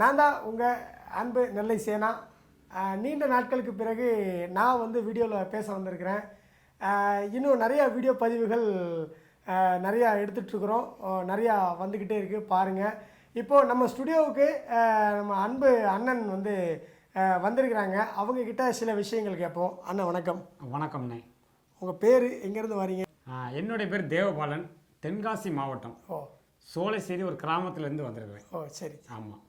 நான் தான் உங்கள் அன்பு நெல்லை சேனா. நீண்ட நாட்களுக்கு பிறகு நான் வந்து வீடியோவில் பேச வந்திருக்கிறேன். இன்னும் நிறையா வீடியோ பதிவுகள் நிறையா எடுத்துட்ருக்குறோம். நிறையா வந்துக்கிட்டே இருக்குது பாருங்கள் இப்போது நம்ம ஸ்டுடியோவுக்கு நம்ம அன்பு அண்ணன் வந்து வந்திருக்கிறாங்க. அவங்கக்கிட்ட சில விஷயங்கள் கேட்போம். அண்ணன் வணக்கம். வணக்கம்ண்ணே உங்கள் பேர் எங்கேருந்து வரீங்க? என்னுடைய பேர் தேவபாலன் தென்காசி மாவட்டம். ஓ. சோலைசேரி ஒரு கிராமத்துலேருந்து வந்திருக்கிறேன். ஓ சரி. ஆமாம்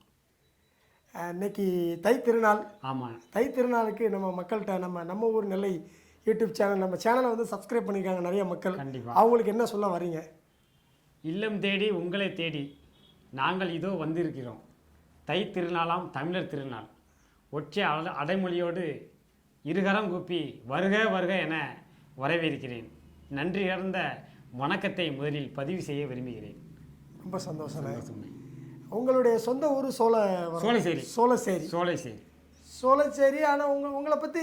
இன்னைக்கு தை திருநாள் ஆமாம் தை திருநாளுக்கு நம்ம மக்கள்கிட்ட நம்ம நம்ம ஊர் நெல்லை யூடியூப் சேனல் நம்ம சேனலை வந்து சப்ஸ்கிரைப் பண்ணியிருக்காங்க நிறைய மக்கள். கண்டிப்பாக அவங்களுக்கு என்ன சொல்ல வரீங்க? இல்லம் தேடி உங்களை தேடி நாங்கள் இதோ வந்திருக்கிறோம். தை திருநாளாம் தமிழர் திருநாள். ஒற்றை அட அடைமொழியோடு இருகரம் கூப்பி வருக வருக என வரவேற்கிறேன். நன்றி இழந்த வணக்கத்தை முதலில் பதிவு செய்ய விரும்புகிறேன். ரொம்ப சந்தோஷம் சந்தோஷம்ண்ணே. உங்களுடைய சொந்த ஊர் சோழ சோலைசேரி சோழசேரி. சோலைசேரி சோழச்சேரி ஆனால் உங்க உங்களை பற்றி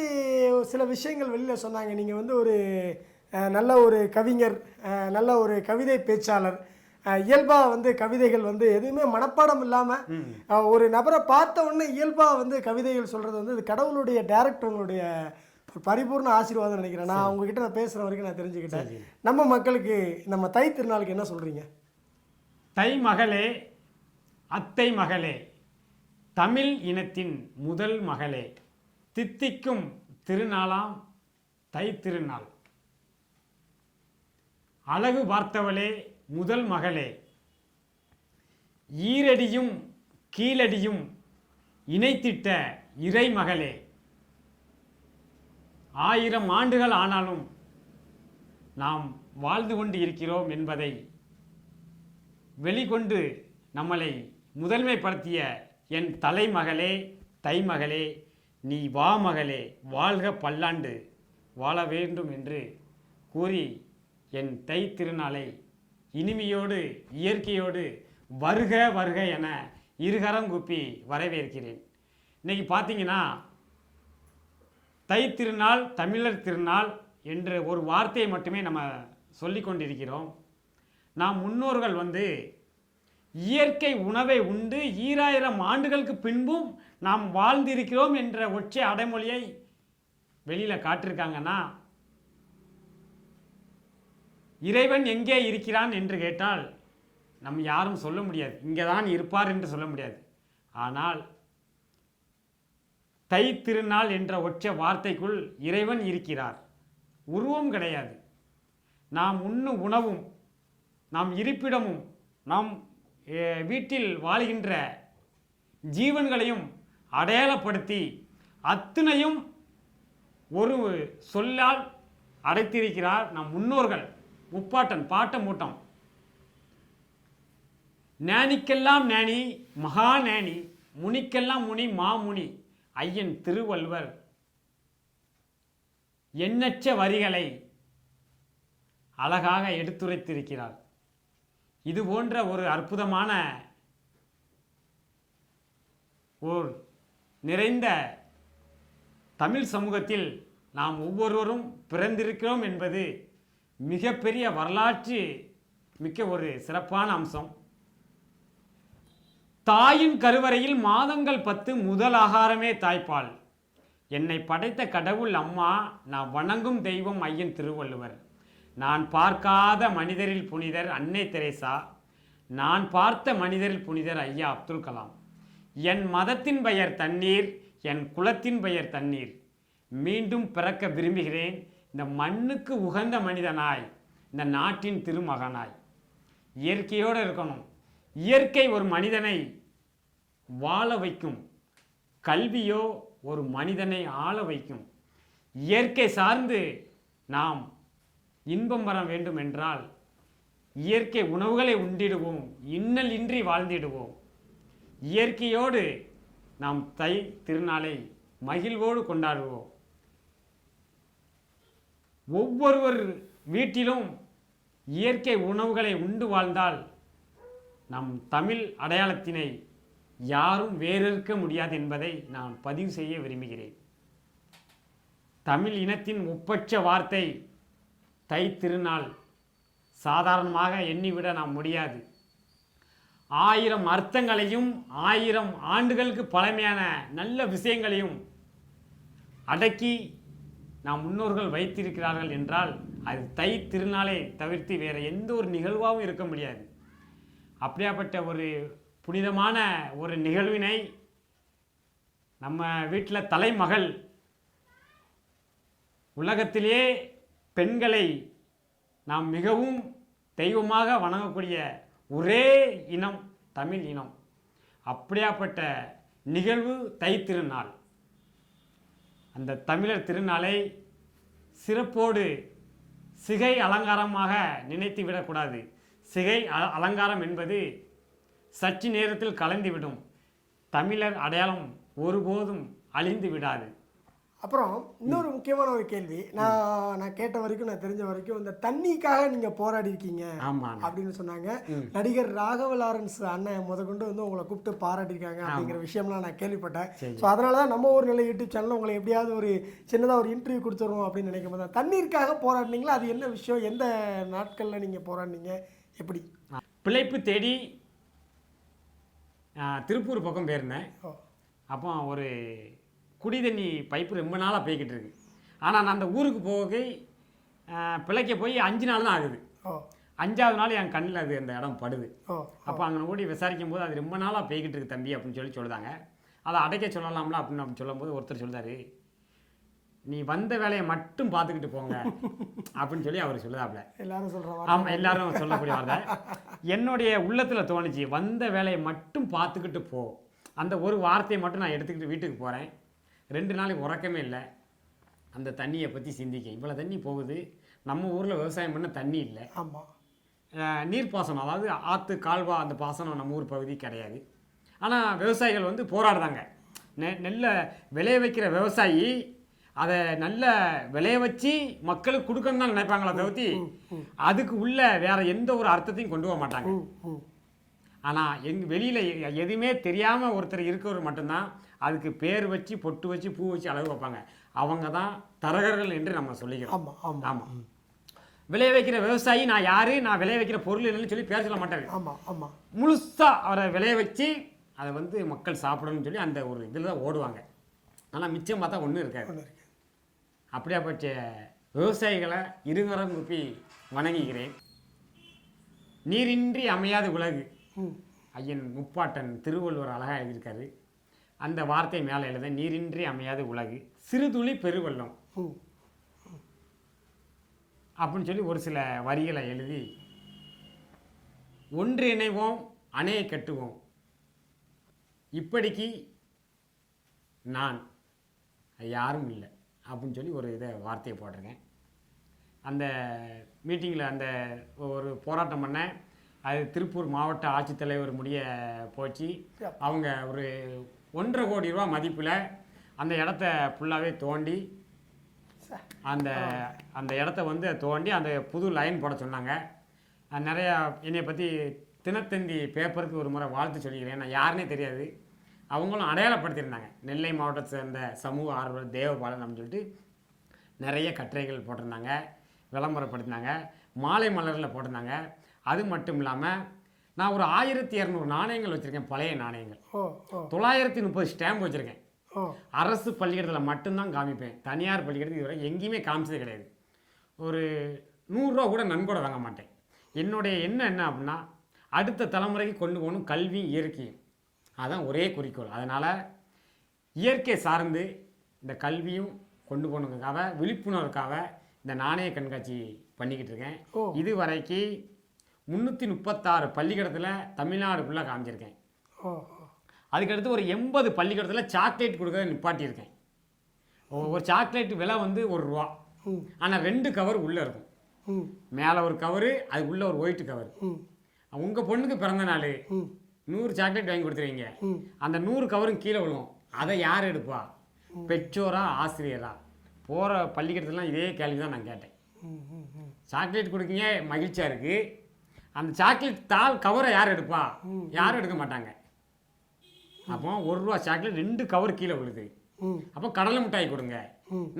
சில விஷயங்கள் வெளியில் சொன்னாங்க. நீங்கள் வந்து ஒரு நல்ல ஒரு கவிஞர் நல்ல ஒரு கவிதை பேச்சாளர். இயல்பாக வந்து கவிதைகள் வந்து எதுவுமே மனப்பாடம் இல்லாமல் ஒரு நபரை பார்த்த உடனே இயல்பாக வந்து கவிதைகள் சொல்கிறது வந்து இது கடவுளுடைய டேரக்ட் உங்களுடைய பரிபூர்ண ஆசீர்வாதம் நினைக்கிறேன். நான் உங்ககிட்ட நான் பேசுகிற வரைக்கும் நான் தெரிஞ்சுக்கிட்டேன். நம்ம மக்களுக்கு நம்ம தை திருநாளுக்கு என்ன சொல்கிறீங்க தை மகளே அத்தை மகளே. தமிழ் இனத்தின் முதல் மகளே. தித்திக்கும் திருநாளாம் தை திருநாள். அழகு பார்த்தவளே முதல் மகளே. ஈரடியும் கீழடியும் இணைத்திட்ட இறைமகளே ஆயிரம் ஆண்டுகள் ஆனாலும் நாம் வாழ்ந்து கொண்டு இருக்கிறோம் என்பதை வெளிக்கொண்டு நம்மளை முதன்மைப்படுத்திய என் தலைமகளே தைமகளே நீ வா மகளே வாழ்க பல்லாண்டு வாழ வேண்டும் என்று கூறி என் தை திருநாளை இனிமையோடு இயற்கையோடு வருக வருக என இருகரம் குப்பி வரவேற்கிறேன். இன்றைக்கி பார்த்தீங்கன்னா தை திருநாள் தமிழர் திருநாள் என்ற ஒரு வார்த்தையை மட்டுமே நம்ம சொல்லி கொண்டிருக்கிறோம் நாம் முன்னோர்கள் வந்து இயற்கை உணவை உண்டு. ஈராயிரம் ஆண்டுகளுக்கு பின்பும் நாம் வாழ்ந்திருக்கிறோம் என்ற ஒற்றை அடைமொழியை வெளியில் காட்டிருக்காங்கன்னா இறைவன் எங்கே இருக்கிறான் என்று கேட்டால் நம்ம யாரும் சொல்ல முடியாது. இங்கே தான் இருப்பார் என்று சொல்ல முடியாது. ஆனால் தை திருநாள் என்ற ஒற்றை வார்த்தைக்குள் இறைவன் இருக்கிறார். உருவம் கிடையாது. நாம் உண்ணும் உணவும் நாம் இருப்பிடமும் நாம் வீட்டில் வாழ்கின்ற ஜீவன்களையும் அடையாளப்படுத்தி அத்தனையும் ஒரு சொல்லால் அடைத்திருக்கிறார் நம் முன்னோர்கள். முப்பாட்டன் பாட்ட மூட்டம் ஞானிக்கெல்லாம் ஞானி மகா ஞானி முனிக்கெல்லாம் முனி மாமுனி ஐயன் திருவள்ளுவர். எண்ணற்ற வரிகளை அழகாக எடுத்துரைத்திருக்கிறார். இது போன்ற ஒரு அற்புதமான ஓர் நிறைந்த தமிழ் சமூகத்தில் நாம் ஒவ்வொருவரும் பிறந்திருக்கிறோம் என்பது மிகப்பெரிய வரலாற்று மிக்க ஒரு சிறப்பான அம்சம். தாயின் கருவறையில் மாதங்கள் பத்து முதல் ஆகாரமே தாய்ப்பால். என்னை படைத்த கடவுள் அம்மா நான் வணங்கும் தெய்வம் ஐயன் திருவள்ளுவர். நான் பார்க்காத மனிதரில் புனிதர் அன்னை தெரேசா நான் பார்த்த மனிதரில் புனிதர் ஐயா அப்துல் கலாம். என் மதத்தின் பெயர் தண்ணீர் என் குலத்தின் பெயர் தண்ணீர். மீண்டும் பிறக்க விரும்புகிறேன் இந்த மண்ணுக்கு உகந்த மனிதனாய் இந்த நாட்டின் திருமகனாய். இயற்கையோடு இருக்கணும். இயற்கை ஒரு மனிதனை வாழ வைக்கும். கல்வியோ ஒரு மனிதனை ஆள வைக்கும். இயற்கை சார்ந்து நாம் இன்பம் வர வேண்டும் என்றால் இயற்கை உணவுகளை உண்டிடுவோம் இன்னல் இன்றி வாழ்ந்திடுவோம். இயற்கையோடு நாம் தை திருநாளை மகிழ்வோடு கொண்டாடுவோம். ஒவ்வொருவர் வீட்டிலும் இயற்கை உணவுகளை உண்டு வாழ்ந்தால் நம் தமிழ் அடையாளத்தினை யாரும் வேறறுக்க முடியாது என்பதை நான் பதிவு செய்ய விரும்புகிறேன். தமிழ் இனத்தின் ஒப்பற்ற வார்த்தை தை திருநாள் சாதாரணமாக எண்ணிவிட நாம் முடியாது. ஆயிரம் அர்த்தங்களையும் ஆயிரம் ஆண்டுகளுக்கு பழமையான நல்ல விஷயங்களையும் அடக்கி நாம் முன்னோர்கள் வைத்திருக்கிறார்கள் என்றால் அது தை திருநாளை தவிர்த்து வேறு எந்த ஒரு நிகழ்வாகவும் இருக்க முடியாது. அப்படியாப்பட்ட ஒரு புனிதமான ஒரு நிகழ்வினை நம்ம வீட்டில் தலைமகள் உலகத்திலே பெண்களை நாம் மிகவும் தெய்வமாக வணங்கக்கூடிய ஒரே இனம் தமிழ் இனம். அப்படியாப்பட்ட நிகழ்வு தை திருநாள். அந்த தமிழர் திருநாளை சிறப்போடு சிகை அலங்காரமாக நினைத்து விடக்கூடாது. சிகை அல- அலங்காரம் என்பது சற்று நேரத்தில் கலந்துவிடும் தமிழர் அடையாளம் ஒருபோதும் அழிந்து விடாது. அப்புறம் இன்னொரு முக்கியமான ஒரு கேள்வி. நான் நான் கேட்ட வரைக்கும் நான் தெரிஞ்ச வரைக்கும் இந்த தண்ணிக்காக நீங்க போராடி இருக்கீங்க அப்படின்னு சொன்னாங்க. நடிகர் ராகவ லாரன்ஸ் அண்ணன் முதற்கொண்டு வந்து உங்களை கூப்பிட்டு பாராட்டியிருக்காங்க அப்படிங்கிற விஷயம்லாம் நான் கேள்விப்பட்டேன். ஸோ அதனால தான் நம்ம ஒரு நல்ல யூடியூப் சேனல் உங்களை எப்படியாவது ஒரு சின்னதாக ஒரு இன்டர்வியூ கொடுத்துருவோம் அப்படின்னு நினைக்கும் போது தண்ணீருக்காக போராடினீங்களா? அது என்ன விஷயம்? எந்த நாட்களில் நீங்கள் போராடினீங்க? எப்படி? பிழைப்பு தேடி திருப்பூர் பக்கம் போயிருந்தேன். ஓ. அப்போ ஒரு குடி தண்ணி பைப்பு ரொம்ப நாளாக போய்கிட்டு இருக்கு. ஆனால் நான் அந்த ஊருக்கு போகை பிழைக்க போய் அஞ்சு நாள் தான் ஆகுது. அஞ்சாவது நாள் என் கண்ணில் அது அந்த இடம் படுது. அப்போ அங்கே ஓடி விசாரிக்கும் போது அது ரொம்ப நாளாக போய்கிட்டு இருக்கு தம்பி அப்படின்னு சொல்லி சொல்லுதாங்க அதை அடைக்க சொல்லலாம்ல அப்படின்னு அப்படின்னு சொல்லும்போது ஒருத்தர் சொல்றாரு நீ வந்த வேலையை மட்டும் பார்த்துக்கிட்டு போங்க அப்படின்னு சொல்லி அவர் சொல்லுதாப்புல எல்லாரும் சொல்கிற ஆமாம் எல்லாரும் சொல்லக்கூடிய வார்த்தை. என்னுடைய உள்ளத்தில் தோணுச்சு வந்த வேலையை மட்டும் பார்த்துக்கிட்டு போ. அந்த ஒரு வார்த்தையை மட்டும் நான் எடுத்துக்கிட்டு வீட்டுக்கு போகிறேன் ரெண்டு நாளைக்கு உறக்கமே இல்லை. அந்த தண்ணியை பற்றி சிந்திக்க. இவ்வளோ தண்ணி போகுது. நம்ம ஊரில் விவசாயம் பண்ண தண்ணி இல்லை. ஆமாம் நீர்ப்பாசனம் அதாவது ஆற்று கால்வா அந்த பாசனம் நம்ம ஊர் பகுதி கிடையாது. ஆனால் விவசாயிகள் வந்து போராடுறாங்க. நெ நெல்லை விளைய வைக்கிற விவசாயி அதை நல்ல விளைய வச்சு மக்களுக்கு கொடுக்கணும்னு தான் நினைப்பாங்களே தவிர்த்து அதுக்கு உள்ள வேற எந்த ஒரு அர்த்தத்தையும் கொண்டு போக மாட்டாங்க. ஆனால் எங் வெளியில் எதுவுமே தெரியாமல் ஒருத்தர் இருக்கிறவர் மட்டும்தான் அதுக்கு பேர் வச்சு பொட்டு வச்சு பூ வச்சு அளவு வைப்பாங்க. அவங்க தான் தரகர்கள் என்று நம்ம சொல்லிக்கிறோம். ஆமாம் ஆமாம் ஆமாம் விளைய வைக்கிற விவசாயி நான் யாரு? நான் விளைய வைக்கிற பொருள் இல்லைன்னு சொல்லி பேர் சொல்ல மாட்டாரு. ஆமாம் ஆமாம் முழுசா அவரை விளைய வச்சு அதை வந்து மக்கள் சாப்பிடணும்னு சொல்லி அந்த ஒரு இதில் தான் ஓடுவாங்க. ஆனால் மிச்சம் பார்த்தா ஒன்றும் இருக்காது. இருக்கு அப்படியாப்பட்ட விவசாயிகளை இருகரம் குப்பி வணங்குகிறேன். நீரின்றி அமையாத உலகு. ஐயன் முப்பாட்டன் திருவள்ளுவர் அழகாக எழுதியிருக்காரு. அந்த வார்த்தை மேலே எழுத நீரின்றி அமையாத உலகு சிறுதுளி பெருவெள்ளம். அப்படின்னு சொல்லி ஒரு சில வரிகளை எழுதி ஒன்று இணைவோம் அணையை கட்டுவோம். இப்படிக்கு நான் யாரும் இல்லை. அப்படின்னு சொல்லி ஒரு இதை வார்த்தையை போட்டிருக்கேன். அந்த மீட்டிங்கில் அந்த ஒரு போராட்டம் பண்ணேன் அது திருப்பூர் மாவட்ட ஆட்சித்தலைவர் முடிய போச்சு. அவங்க ஒரு ஒன்றரை கோடி ரூபா மதிப்பில் அந்த இடத்த ஃபுல்லாகவே தோண்டி அந்த அந்த இடத்த வந்து தோண்டி அந்த புது லைன் போட சொன்னாங்க. நிறையா என்னை பற்றி தினத்தந்தி பேப்பருக்கு ஒரு முறை வாழ்த்து சொல்லிக்கிறேன். நான் யாருனே தெரியாது. அவங்களும் அடையாளப்படுத்தியிருந்தாங்க. நெல்லை மாவட்டத்தை சேர்ந்த சமூக ஆர்வலர் தேவபாலன் அப்படின்னு சொல்லிட்டு நிறைய கட்டுரைகள் போட்டிருந்தாங்க. விளம்பரப்படுத்தினாங்க. மாலை மலரில் போட்டிருந்தாங்க. அது மட்டும் இல்லாமல் நான் ஒரு ஆயிரத்தி இரநூறு நாணயங்கள் வச்சுருக்கேன் பழைய நாணயங்கள். தொள்ளாயிரத்தி முப்பது ஸ்டாம்ப் வச்சுருக்கேன். அரசு பள்ளிக்கூடத்தில் மட்டும்தான் காமிப்பேன். தனியார் பள்ளிக்கூடத்துக்கு இதுவரை எங்கேயுமே காமிச்சதே கிடையாது. ஒரு நூறுரூவா கூட நன்கொடை வாங்க மாட்டேன். என்னுடைய எண்ணம் என்ன அப்படின்னா அடுத்த தலைமுறைக்கு கொண்டு போகணும் கல்வி இயற்கையும் அதான் ஒரே குறிக்கோள். அதனால் இயற்கை சார்ந்து இந்த கல்வியும் கொண்டு போகணுங்கிறதுக்காக விழிப்புணர்வுக்காக இந்த நாணய கண்காட்சி பண்ணிக்கிட்டு இருக்கேன். இது வரைக்கு முந்நூற்றி முப்பத்தாறு பள்ளிக்கூடத்தில் தமிழ்நாடு ஃபுல்லாக காமிச்சிருக்கேன். அதுக்கடுத்து ஒரு எண்பது பள்ளிக்கூடத்தில் சாக்லேட் கொடுக்கறத நிப்பாட்டியிருக்கேன். ஒரு சாக்லேட் விலை வந்து ஒரு ரூபா. ஆனால் ரெண்டு கவர் உள்ளே இருக்கும். மேலே ஒரு கவரு அது உள்ளே ஒரு ஒயிட் கவர் உங்கள் பொண்ணுக்கு பிறந்த நாள் நூறு சாக்லேட் வாங்கி கொடுத்துருவீங்க. அந்த நூறு கவரும் கீழே விழும். அதை யார் எடுப்பா? பெற்றோரா ஆசிரியரா? போகிற பள்ளிக்கூடத்துலாம் இதே கேள்வி தான் நான் கேட்டேன். சாக்லேட் கொடுக்கீங்க மகிழ்ச்சியாக இருக்குது அந்த சாக்லேட் தாள் கவரை யார் எடுப்பா? யாரும் எடுக்க மாட்டாங்க. அப்போ ஒரு ரூபா சாக்லேட் ரெண்டு கவர் கீழே விழுது. அப்போ கடலை மிட்டாய் கொடுங்க.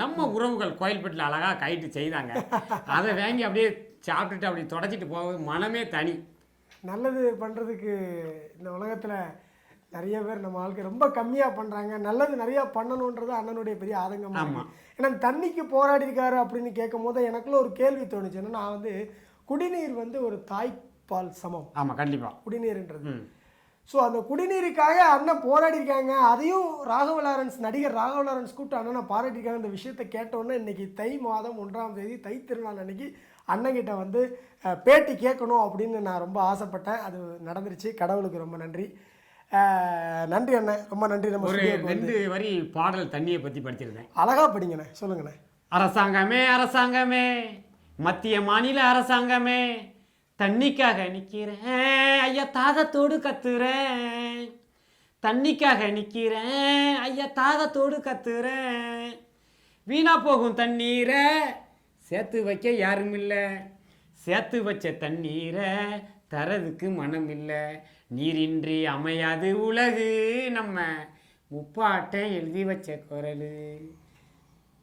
நம்ம உறவுகள் கோயில்பட்டில் அழகாக கைட்டு செய்தாங்க. அதை வாங்கி அப்படியே சாப்பிட்டுட்டு அப்படி தொடச்சிட்டு போவது மனமே தனி. நல்லது பண்ணுறதுக்கு இந்த உலகத்தில் நிறைய பேர் நம்ம ஆளுக்கு ரொம்ப கம்மியாக பண்ணுறாங்க நல்லது நிறையா பண்ணணுன்றது அண்ணனுடைய பெரிய ஆதங்கமாக ஆமா. இருக்கு ஏன்னா தண்ணிக்கு போராடி இருக்காரு அப்படின்னு கேட்கும் போது எனக்குள்ள ஒரு கேள்வி தோணுச்சு. என்னன்னா நான் வந்து குடிநீர் வந்து ஒரு தாய்ப்பால் சமம். ஆமாம் கண்டிப்பாக குடிநீர்ன்றது. ஸோ அந்த குடிநீருக்காக அண்ணன் போராடி இருக்காங்க அதையும் ராகவ லாரன்ஸ் நடிகர் ராகவ லாரன்ஸ் கூப்பிட்டு அண்ணனை பாராட்டியிருக்காங்க இந்த விஷயத்தை கேட்டோன்னே இன்னைக்கு தை மாதம் ஒன்றாம் தேதி தை திருநாள் அன்னைக்கு அண்ணன்கிட்ட வந்து பேட்டி கேட்கணும் அப்படின்னு நான் ரொம்ப ஆசைப்பட்டேன். அது நடந்துருச்சு. கடவுளுக்கு ரொம்ப நன்றி. நன்றி அண்ணன் ரொம்ப நன்றி. நம்ம ஒரு ரெண்டு வரி பாடல் தண்ணியை பற்றி படிச்சிருந்தேன். அழகா படிங்கண்ணே. சொல்லுங்கண்ணே. அரசாங்கமே அரசாங்கமே. மத்திய மாநில அரசாங்கமே. தண்ணிக்காக நிற்கிறேன் ஐயா தாகத்தோடு கத்துறேன். தண்ணிக்காக நிற்கிறேன் ஐயா தாகத்தோடு கத்துறேன். வீணா போகும் தண்ணீரை சேர்த்து வைக்க யாரும் இல்லை. சேர்த்து வச்ச தண்ணீரை தரதுக்கு மனம் இல்லை. நீரின்றி அமையாது உலகு. நம்ம முப்பாட்டை எழுதி வச்ச குரலு.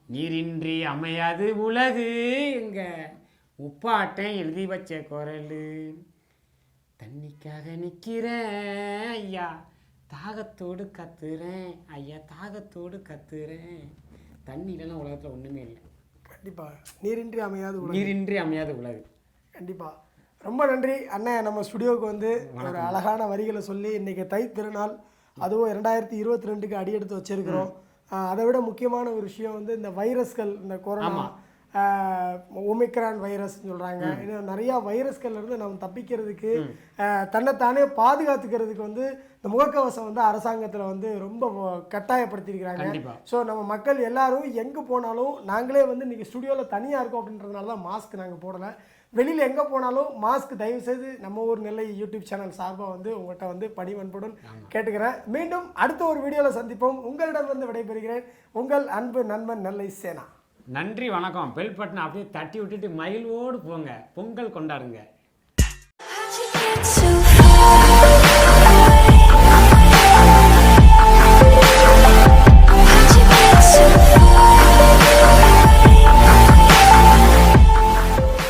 நீரின்றி அமையாது உலகு எங்கள் உப்பாட்டை எழுதி வச்ச குரலு. தண்ணிக்காக நிற்கிறேன் ஐயா தாகத்தோடு கத்துறேன் ஐயா தாகத்தோடு கத்துறேன். தண்ணி இல்லைன்னா உலகத்தில் ஒன்றுமே இல்லை. கண்டிப்பா. நீரின்றி அமையாது உலகம். நீரின்றி அமையாத உலகு கண்டிப்பா. ரொம்ப நன்றி. அண்ணன் நம்ம ஸ்டுடியோவுக்கு வந்து ஒரு அழகான வரிகளை சொல்லி இன்னைக்கு தை திருநாள் அதுவும் இரண்டாயிரத்தி இருபத்தி ரெண்டுக்கு அடியெடுத்து வச்சிருக்கிறோம். ஆஹ் அதை விட முக்கியமான ஒரு விஷயம் வந்து இந்த வைரஸ்கள் இந்த கொரோனா ஒமிக்ரான் வைரஸ் சொல்றாங்க. இன்னும் நிறைய வைரஸ்கள்ல இருந்து நம்ம தப்பிக்கிறதுக்கு தன்னைத்தானே பாதுகாத்துக்கிறதுக்கு வந்து இந்த முகக்கவசம் வந்து அரசாங்கத்துல வந்து ரொம்ப கட்டாயப்படுத்தியிருக்கிறாங்க. ஸோ நம்ம மக்கள் எல்லாரும் எங்கே போனாலும் நாங்களே வந்து இன்றைக்கி ஸ்டுடியோவில் தனியாக இருக்கோம் அப்படின்றதுனால தான் மாஸ்க் நாங்கள் போடலை. வெளியில் எங்கே போனாலும் மாஸ்க் தயவு செய்து நம்ம ஊர் நெல்லை யூடியூப் சேனல் சார்பாக வந்து உங்கள்கிட்ட வந்து பணிவன்புடன் கேட்டுக்கிறேன். மீண்டும் அடுத்த ஒரு வீடியோவில் சந்திப்போம். உங்களிடம் வந்து விடைபெறுகிறேன். உங்கள் அன்பு நண்பன் நெல்லை சேனா. நன்றி வணக்கம். பெல் பட்டனை அப்படியே தட்டி விட்டுட்டு மயிலோடு போங்க. பொங்கல் கொண்டாடுங்க.